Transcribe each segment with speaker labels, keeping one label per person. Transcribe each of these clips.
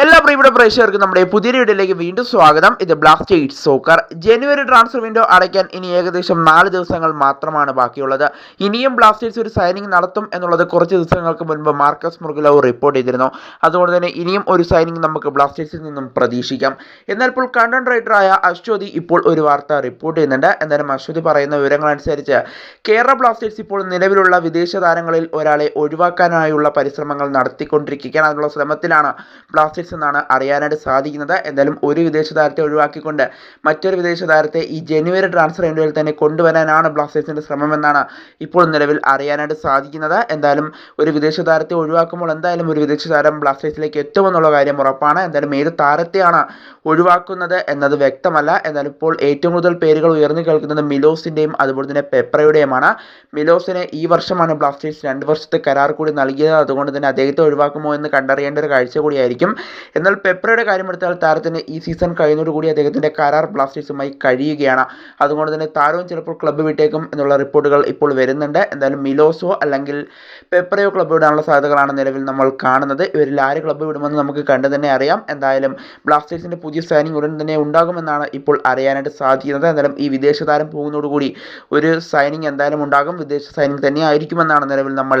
Speaker 1: എല്ലാ പ്രിയപ്പെട്ട പ്രേക്ഷകർക്കും നമ്മുടെ പുതിയ വീഡിയോയിലേക്ക് വീണ്ടും സ്വാഗതം. ഇത് ബ്ലാസ്റ്റേഴ്സ് സോക്കർ ജനുവരി ട്രാൻസ്ഫർ വിൻഡോ അടയ്ക്കാൻ ഇനി ഏകദേശം നാല് ദിവസങ്ങൾ മാത്രമാണ് ബാക്കിയുള്ളത്. ഇനിയും ബ്ലാസ്റ്റേഴ്സ് ഒരു സൈനിങ് നടത്തും എന്നുള്ളത് കുറച്ച് ദിവസങ്ങൾക്ക് മുൻപ് മാർക്കസ് മുർഗുലവ് റിപ്പോർട്ട് ചെയ്തിരുന്നു. അതുകൊണ്ട് തന്നെ ഇനിയും ഒരു സൈനിങ് നമുക്ക് ബ്ലാസ്റ്റേഴ്സിൽ നിന്നും പ്രതീക്ഷിക്കാം. എന്നാൽ ഇപ്പോൾ കണ്ടന്റ് റൈറ്ററായ അശ്വതി ഇപ്പോൾ ഒരു വാർത്ത റിപ്പോർട്ട് ചെയ്യുന്നുണ്ട്. എന്തായാലും അശ്വതി പറയുന്ന വിവരങ്ങൾ അനുസരിച്ച് കേരള ബ്ലാസ്റ്റേഴ്സ് ഇപ്പോൾ നിലവിലുള്ള വിദേശ താരങ്ങളിൽ ഒരാളെ ഒഴിവാക്കാനായുള്ള പരിശ്രമങ്ങൾ നടത്തിക്കൊണ്ടിരിക്കുകയാണ്. അതിനുള്ള ശ്രമത്തിലാണ് ബ്ലാസ്റ്റേഴ്സ് എന്നാണ് അറിയാനായിട്ട് സാധിക്കുന്നത്. എന്തായാലും ഒരു വിദേശ താരത്തെ ഒഴിവാക്കിക്കൊണ്ട് മറ്റൊരു വിദേശ താരത്തെ ഈ ജനുവരി ട്രാൻസ്ഫർ വിൻഡോയിൽ തന്നെ കൊണ്ടുവരാനാണ് ബ്ലാസ്റ്റേഴ്സിന്റെ ശ്രമമെന്നാണ് ഇപ്പോൾ നിലവിൽ അറിയാനായിട്ട് സാധിക്കുന്നത്. എന്തായാലും ഒരു വിദേശ താരത്തെ ഒഴിവാക്കുമ്പോൾ എന്തായാലും ഒരു വിദേശ താരം ബ്ലാസ്റ്റേഴ്സിലേക്ക് എത്തുമെന്നുള്ള കാര്യം ഉറപ്പാണ്. എന്തായാലും ഏത് താരത്തെയാണ് ഒഴിവാക്കുന്നത് എന്നത് വ്യക്തമല്ല. എന്നാലും ഇപ്പോൾ ഏറ്റവും കൂടുതൽ പേരുകൾ ഉയർന്നു കേൾക്കുന്നത് മിലോസിന്റെയും അതുപോലെ തന്നെ പെപ്രയുടെയുമാണ്. മിലോസിനെ ഈ വർഷമാണ് ബ്ലാസ്റ്റേഴ്സ് രണ്ട് വർഷത്തെ കരാർ കൂടി നൽകിയത്. അതുകൊണ്ട് തന്നെ അദ്ദേഹത്തെ ഒഴിവാക്കുമോ എന്ന് കണ്ടറിയേണ്ട ഒരു കാഴ്ച കൂടിയായിരിക്കും. എന്നാൽ പെപ്രയുടെ കാര്യമെടുത്താൽ താരത്തിന് ഈ സീസൺ കഴിയുന്നതോടുകൂടി അദ്ദേഹത്തിന്റെ കരാർ ബ്ലാസ്റ്റേഴ്സുമായി കഴിയുകയാണ്. അതുകൊണ്ട് തന്നെ താരവും ചിലപ്പോൾ ക്ലബ്ബ് വിട്ടേക്കും എന്നുള്ള റിപ്പോർട്ടുകൾ ഇപ്പോൾ വരുന്നുണ്ട്. എന്തായാലും മിലോസോ അല്ലെങ്കിൽ പെപ്രയോ ക്ലബ്ബ് വിടാനുള്ള സാധ്യതകളാണ് നിലവിൽ നമ്മൾ കാണുന്നത്. ഇവരിൽ ആര് ക്ലബ്ബ് വിടുമെന്ന് നമുക്ക് കണ്ടു തന്നെ അറിയാം. എന്തായാലും ബ്ലാസ്റ്റേഴ്സിന്റെ പുതിയ സൈനിങ് ഉടൻ തന്നെ ഉണ്ടാകുമെന്നാണ് ഇപ്പോൾ അറിയാനായിട്ട് സാധിക്കുന്നത്. എന്തായാലും ഈ വിദേശ താരം പോകുന്നതോടുകൂടി ഒരു സൈനിങ് എന്തായാലും ഉണ്ടാകും. വിദേശ സൈനിങ് തന്നെ ആയിരിക്കുമെന്നാണ് നിലവിൽ നമ്മൾ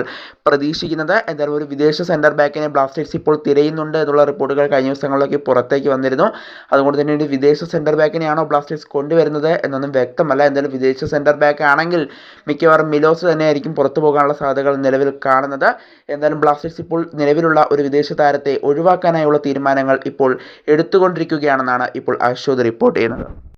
Speaker 1: പ്രതീക്ഷിക്കുന്നത്. എന്തായാലും ഒരു വിദേശ സെന്റർ ബാക്കിനെ ബ്ലാസ്റ്റേഴ്സ് ഇപ്പോൾ തിരയുന്നുണ്ട് എന്നുള്ള റിപ്പോർട്ടുകൾ കഴിഞ്ഞ ദിവസങ്ങളിലൊക്കെ പുറത്തേക്ക് വന്നിരുന്നു. അതുകൊണ്ട് തന്നെ ഒരു വിദേശ സെന്റർ ബാക്കിനെയാണോ ബ്ലാസ്റ്റേഴ്സ് കൊണ്ടുവരുന്നത് എന്നൊന്നും വ്യക്തമല്ല. എന്തായാലും വിദേശ സെന്റർ ബാക്ക് ആണെങ്കിൽ മിക്കവാറും മിലോസ് തന്നെയായിരിക്കും പുറത്തു പോകാനുള്ള സാധ്യതകൾ നിലവിൽ കാണുന്നത്. എന്തായാലും ബ്ലാസ്റ്റേഴ്സ് ഇപ്പോൾ നിലവിലുള്ള ഒരു വിദേശ താരത്തെ ഒഴിവാക്കാനായുള്ള തീരുമാനങ്ങൾ ഇപ്പോൾ എടുത്തുകൊണ്ടിരിക്കുകയാണെന്നാണ് ഇപ്പോൾ അശ്വത് റിപ്പോർട്ട് ചെയ്യുന്നത്.